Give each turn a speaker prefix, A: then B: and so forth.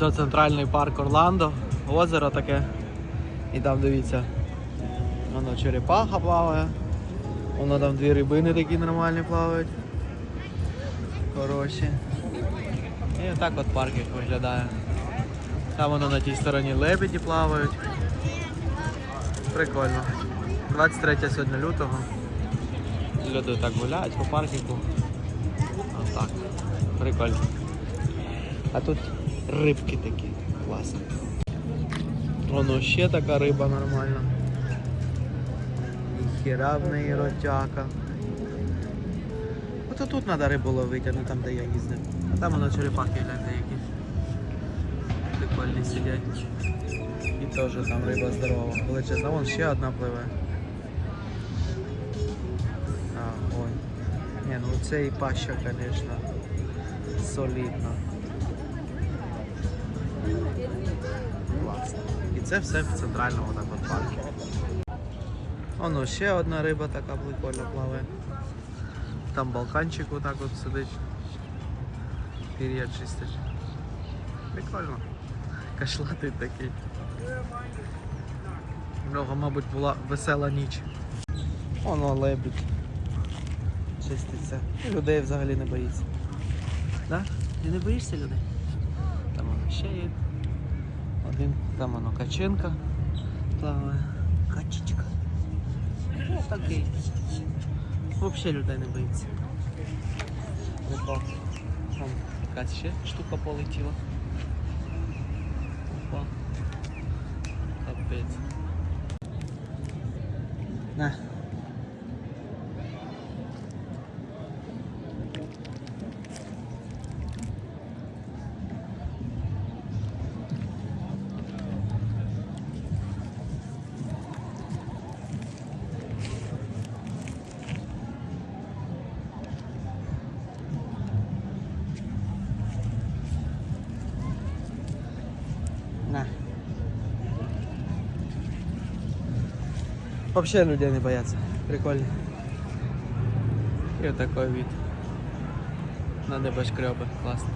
A: Ось центральний парк Орландо, озеро таке. І там дивіться, воно черепаха плаває. Воно там дві рибини такі нормальні плавають. Хороші. І отак от парк як виглядає. Там воно на тій стороні лебеді плавають. Прикольно. 23 сьогодні лютого. Люди так гуляють по паркіку. Отак. Прикольно. А тут рибки такі. Класно. Воно ще така риба нормальна. І хіра в неї ротяка. Ото тут треба рибу ловити, а не там, де я їздив. А там воно черепахи гляньте які. Прикольні сидять. І теж там риба здорова. Величезна. Вон ще одна пливе. А, ой. Не, ну це і паща, звісно, солідна. Це все в центральному так от парку. Воно ще одна риба така прикольна плаває. Там балканчик отак от сидить. Пір'я чистить. Прикольно. Кашлатий такий. У нього, мабуть, була весела ніч. Воно лебідь. Чиститься. І людей взагалі не боїться. Да? Ти не боїшся людей? Там воно ще є. Один, там воно каченка плаває. Качечка. Ну, такий. Взагалі людей не боїться. Опа. Там якась ще штука полетіла. Опа. Капець. На. На. Вообще людей не боятся. Прикольно. И вот такой вид. На небоскребы. Классно.